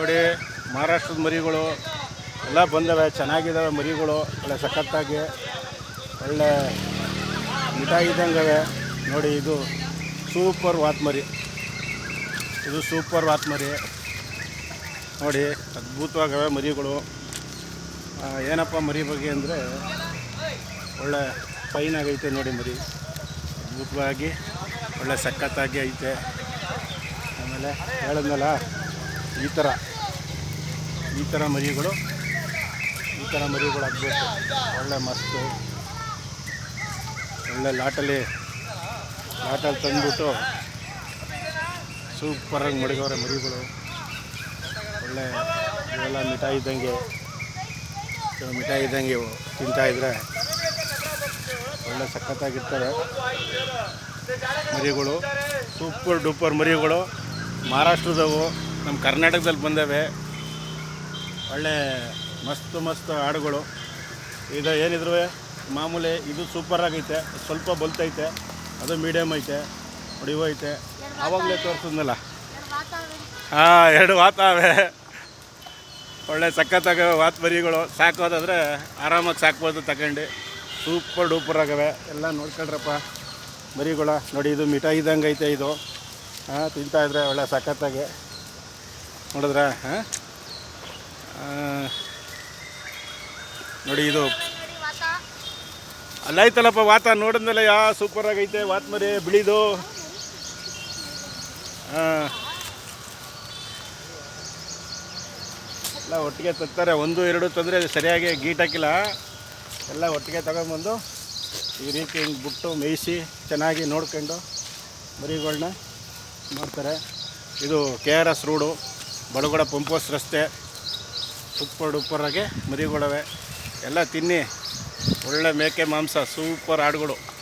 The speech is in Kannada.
ನೋಡಿ, ಮಹಾರಾಷ್ಟ್ರದ ಮರಿಗಳು ಎಲ್ಲ ಬಂದವೆ ಚೆನ್ನಾಗಿದ್ದಾವೆ ಮರಿಗಳು, ಒಳ್ಳೆ ಸಖತ್ತಾಗಿ, ಒಳ್ಳೆ ಇದ್ದಂಗವೆ. ನೋಡಿ, ಇದು ಸೂಪರ್ ವಾತ್ ಮರಿ. ಇದು ಸೂಪರ್ ವಾತ್ ಮರಿ. ನೋಡಿ, ಅದ್ಭುತವಾಗವೆ ಮರಿಗಳು. ಏನಪ್ಪ ಮರಿ ಬಗ್ಗೆ ಅಂದರೆ, ಒಳ್ಳೆ ಫೈನ್ ಆಗೈತೆ ನೋಡಿ ಮರಿ. ಅದ್ಭುತವಾಗಿ, ಒಳ್ಳೆ ಸಖತ್ತಾಗಿ ಐತೆ. ಆಮೇಲೆ ಹೇಳಿದ್ನಲ್ಲ ಈ ಥರ ಈ ಥರ ಮರಿಗಳು, ಈ ಥರ ಮರಿಗಳು ಆಗಬೇಕು. ಒಳ್ಳೆ ಮಸ್ತು. ಒಳ್ಳೆ ಲಾಟಲ್ಲಿ ಲಾಟಲ್ಲಿ ತಂದುಬಿಟ್ಟು ಸೂಪರಾಗಿ ಮಡಗವ್ರೆ ಮರಿಗಳು. ಒಳ್ಳೆ ಇವೆಲ್ಲ ಮಿಠಾಯಿ ಇದ್ದಂಗೆ ಮಿಠಾಯಿ ಇದ್ದಂಗೆ ತಿಂತಾಯಿದ್ರೆ ಒಳ್ಳೆ ಸಖತ್ತಾಗಿರ್ತಾರೆ ಮರಿಗಳು, ಸೂಪರ್ ಡೂಪರ್ ಮರಿಗಳು, ಮಹಾರಾಷ್ಟ್ರದವು. ನಮ್ಮ ಕರ್ನಾಟಕದಲ್ಲಿ ಬಂದವೆ. ಒಳ್ಳೆ ಮಸ್ತ್ ಮಸ್ತ್ ಹಾಡುಗಳು. ಇದು ಏನಿದ್ರು ಮಾಮೂಲಿ ಇದು ಸೂಪರ್ ಆಗೈತೆ. ಸ್ವಲ್ಪ ಬಲ್ತೈತೆ. ಅದು ಮೀಡಿಯಮ್ ಐತೆ. ಹೊಡಿವು ಐತೆ. ಆವಾಗಲೇ ತೋರಿಸಿದ್ನಲ್ಲ. ಹಾಂ, ಎರಡು ವಾತಾವೆ ಒಳ್ಳೆ ಸಕ್ಕತ್ತಾಗ ವಾತ್ ಮರಿಗಳು ಸಾಕೋದಾದ್ರೆ ಆರಾಮಾಗಿ ಸಾಕ್ಬೋದು ತಗೊಂಡು. ಸೂಪರ್ ಡೂಪರ್ ಆಗವೆ. ಎಲ್ಲ ನೋಡ್ಕೊಳ್ರಪ್ಪ ಮರಿಗಳ ನೋಡಿ, ಇದು ಮಿಠಾಯಿ ಇದ್ದಂಗೆ ಐತೆ ಇದು. ಹಾಂ ತಿಂತಾಯಿದ್ರೆ ಒಳ್ಳೆ ಸಖತ್ತಾಗಿ. ನೋಡಿದ್ರ ನೋಡಿ ಇದು. ಅಲ್ಲಾಯ್ತಲ್ಲಪ್ಪ ವಾತ ನೋಡಿದ್ಮೇಲೆ, ಯಾ ಸೂಪರ್ ಆಗೈತೆ ಮರಿ, ಬಿಳಿದು. ಹಾಂ ಎಲ್ಲ ಒಟ್ಟಿಗೆ ತರ್ತಾರೆ, ಒಂದು, ಎರಡು ತಂದರೆ ಸರಿಯಾಗಿ ಗೀಟ್ ಹಾಕಿಲ್ಲ. ಎಲ್ಲ ಒಟ್ಟಿಗೆ ತಗೊಂಬಂದು ಈ ರೀತಿ ಹಿಂಗೆ ಬಿಟ್ಟು ಮೇಯಿಸಿ ಚೆನ್ನಾಗಿ ನೋಡ್ಕೊಂಡು ಮರಿಗಳನ್ನ ಮಾಡ್ತಾರೆ. ಇದು ಕೆ ಆರ್ ಎಸ್ ರೋಡು. ಬಡಗಡ ಪಂಪೋಸ್ ರಸ್ತೆ ಸೂಪರ್ ಉಪ್ಪರಾಗೆ ಮರಿಗಳವೆ. ಎಲ್ಲ ತಿನ್ನಿ. ಒಳ್ಳೆ ಮೇಕೆ ಮಾಂಸ ಸೂಪರ್ ಆಡುಗಳು.